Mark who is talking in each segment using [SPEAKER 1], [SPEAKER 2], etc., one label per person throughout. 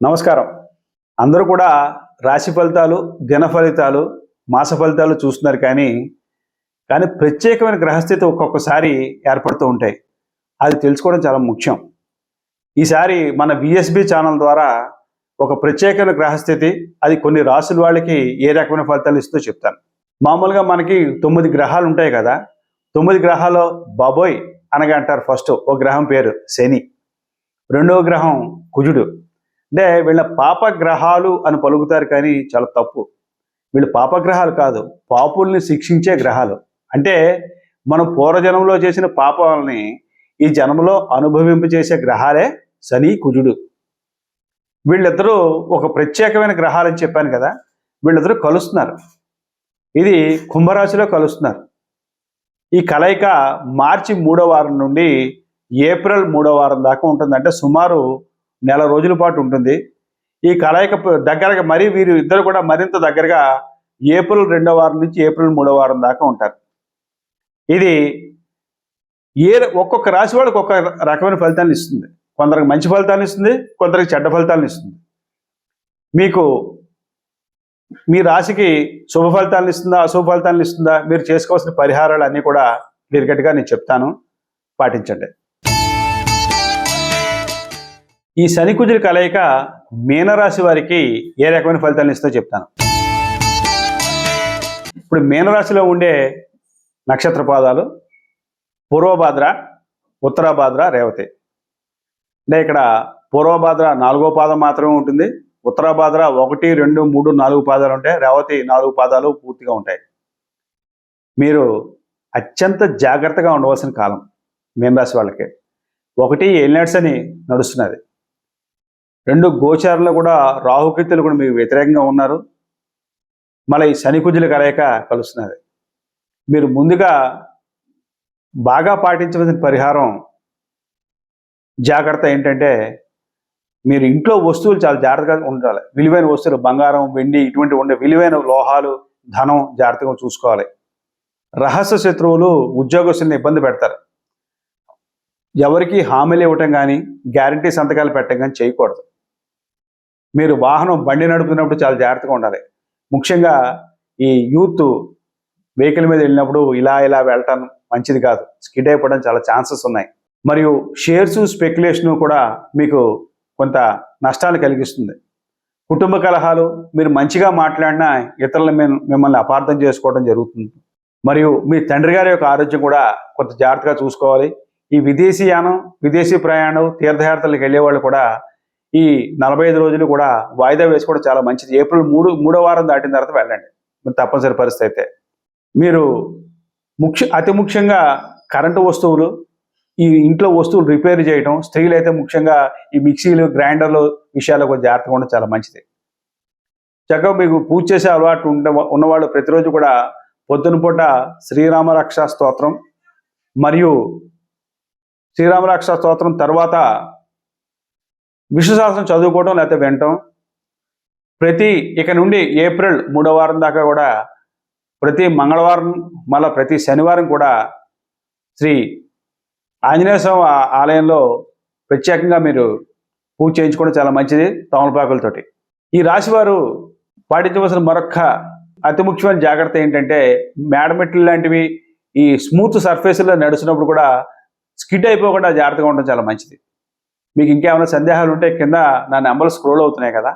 [SPEAKER 1] నమస్కారం. అందరూ కూడా రాశి ఫలితాలు దిన ఫలితాలు మాస ఫలితాలు చూస్తున్నారు కానీ కానీ ప్రత్యేకమైన గ్రహస్థితి ఒక్కొక్కసారి ఏర్పడుతూ ఉంటాయి. అది తెలుసుకోవడం చాలా ముఖ్యం. ఈసారి మన విఎస్బి ఛానల్ ద్వారా ఒక ప్రత్యేకమైన గ్రహస్థితి అది కొన్ని రాసుల వాళ్ళకి ఏ రకమైన ఫలితాలు ఇస్తుందో చెప్తాను. మామూలుగా మనకి తొమ్మిది గ్రహాలు ఉంటాయి కదా తొమ్మిది గ్రహాలు బాబోయ్ అనగా అంటారు ఫస్ట్ ఒక గ్రహం పేరు శని రెండవ గ్రహం కుజుడు అంటే వీళ్ళ పాపగ్రహాలు అని పలుకుతారు కానీ చాలా తప్పు. వీళ్ళు పాపగ్రహాలు కాదు పాపుల్ని శిక్షించే గ్రహాలు. అంటే మనం పూర్వజన్మలో చేసిన పాపాలని ఈ జన్మలో అనుభవింపచేసే గ్రహాలే శని కుజుడు. వీళ్ళిద్దరూ ఒక ప్రత్యేకమైన గ్రహాలని చెప్పాను కదా వీళ్ళిద్దరూ కలుస్తున్నారు. ఇది కుంభరాశిలో కలుస్తున్నారు. ఈ కలయిక మార్చి మూడో వారం నుండి ఏప్రిల్ మూడో వారం దాకా ఉంటుంది అంటే సుమారు నెల రోజుల పాటు ఉంటుంది. ఈ కలయిక దగ్గరగా మరీ వీరు ఇద్దరు కూడా మరింత దగ్గరగా ఏప్రిల్ రెండో వారం నుంచి ఏప్రిల్ మూడో వారం దాకా ఉంటారు. ఇది ఏ ఒక్కొక్క రాశి వాళ్ళకి ఒక్కొక్క రకమైన ఫలితాన్ని ఇస్తుంది. కొందరికి మంచి ఫలితాన్ని ఇస్తుంది కొందరికి చెడ్డ ఫలితాన్ని ఇస్తుంది. మీకు మీ రాశికి శుభ ఫలితాలను ఇస్తుందా అశుభ ఫలితాలను ఇస్తుందా మీరు చేసుకోవాల్సిన పరిహారాలు అన్నీ కూడా క్లియర్కట్గా నేను చెప్తాను. పాటించండి. ఈ శని కుజుల కలయిక మీనరాశి వారికి ఏ రకమైన ఫలితాలను ఇస్తో చెప్తాను. ఇప్పుడు మీనరాశిలో ఉండే నక్షత్ర పాదాలు పూర్వభాద్ర ఉత్తరాభాద్ర రేవతి. అంటే ఇక్కడ పూర్వభాద్ర నాలుగో పాదం మాత్రమే ఉంటుంది. ఉత్తరాభాద్ర ఒకటి రెండు మూడు నాలుగు పాదాలు ఉంటాయి. రేవతి నాలుగు పాదాలు పూర్తిగా ఉంటాయి. మీరు అత్యంత జాగ్రత్తగా ఉండవలసిన కాలం మీనరాశి వాళ్ళకి. ఒకటి ఏలినాడ్స్ అని నడుస్తున్నది. రెండు గోచారంలో కూడా రాహుకీర్తులు కూడా మీకు వ్యతిరేకంగా ఉన్నారు. మళ్ళీ శనికుజులు కలయిక కలుస్తున్నది. మీరు ముందుగా బాగా పాటించవలసిన పరిహారం జాగ్రత్త ఏంటంటే మీరు ఇంట్లో వస్తువులు చాలా జాగ్రత్తగా ఉండాలి. విలువైన వస్తువులు బంగారం వెండి ఇటువంటి ఉండే విలువైన లోహాలు ధనం జాగ్రత్తగా చూసుకోవాలి. రహస్య శత్రువులు ఉద్యోగస్తుల్ని ఇబ్బంది పెడతారు. ఎవరికి హామీలు ఇవ్వటం కానీ గ్యారంటీ సంతకాలు పెట్టడం కానీ చేయకూడదు. మీరు వాహనం బండి నడుపుతున్నప్పుడు చాలా జాగ్రత్తగా ఉండాలి. ముఖ్యంగా ఈ యూత్ వెహికల్ మీద వెళ్ళినప్పుడు ఇలా ఇలా వెళ్ళటం మంచిది కాదు. స్కిడ్ అయిపోవడం చాలా ఛాన్సెస్ ఉన్నాయి. మరియు షేర్స్ స్పెక్యులేషన్ కూడా మీకు కొంత నష్టాలు కలిగిస్తుంది. కుటుంబ కలహాలు మీరు మంచిగా మాట్లాడినా ఇతరుల మిమ్మల్ని అపార్థం చేసుకోవడం జరుగుతుంది. మరియు మీ తండ్రి గారి యొక్క ఆరోగ్యం కూడా కొంత జాగ్రత్తగా చూసుకోవాలి. ఈ విదేశీ యానం విదేశీ ప్రయాణం తీర్థయాత్రలకు వెళ్ళే వాళ్ళు కూడా ఈ నలభై ఐదు రోజులు కూడా వాయిదా వేసుకోవడం చాలా మంచిది. ఏప్రిల్ మూడు మూడో వారం దాటిన తర్వాత వెళ్ళండి. తప్పనిసరి పరిస్థితి అయితే. మీరు ముఖ్య అతి ముఖ్యంగా కరెంటు వస్తువులు ఈ ఇంట్లో వస్తువులు రిపేర్ చేయడం స్త్రీలు అయితే ముఖ్యంగా ఈ మిక్సీలు గ్రైండర్లు విషయాల్లో కొంచెం జాగ్రత్తగా ఉండడం చాలా మంచిది. చక్కగా మీకు పూజ చేసే అలవాటు ఉండ ఉన్నవాళ్ళు ప్రతిరోజు కూడా పొద్దున పూట శ్రీరామ స్తోత్రం మరియు శ్రీరామరక్ష స్తోత్రం తర్వాత విష్ణు సహస్రం చదువుకోవడం లేకపోతే వినటం. ప్రతి ఇక నుండి ఏప్రిల్ మూడో వారం దాకా కూడా ప్రతి మంగళవారం మళ్ళీ ప్రతి శనివారం కూడా శ్రీ ఆంజనేయ స్వామి ఆ- ఆలయంలో ప్రత్యేకంగా మీరు పూజ చేయించుకోవడం చాలా మంచిది తమలపాకులతోటి. ఈ రాశివారు పాటించవలసిన మరొక అతి ముఖ్యమైన జాగ్రత్త ఏంటంటే మేడమెట్లు లాంటివి ఈ స్మూత్ సర్ఫేస్లో నడుస్తున్నప్పుడు కూడా స్కిడ్ అయిపోకుండా జాగ్రత్తగా ఉండడం చాలా మంచిది. మీకు ఇంకేమైనా సందేహాలు ఉంటే కింద నా నెంబర్లు స్క్రోల్ అవుతున్నాయి కదా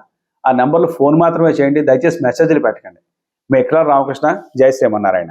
[SPEAKER 1] ఆ నెంబర్లు ఫోన్ మాత్రమే చేయండి దయచేసి మెసేజ్లు పెట్టకండి. మీ ఎక్కడ రామకృష్ణ జై శ్రీమన్నారాయణ.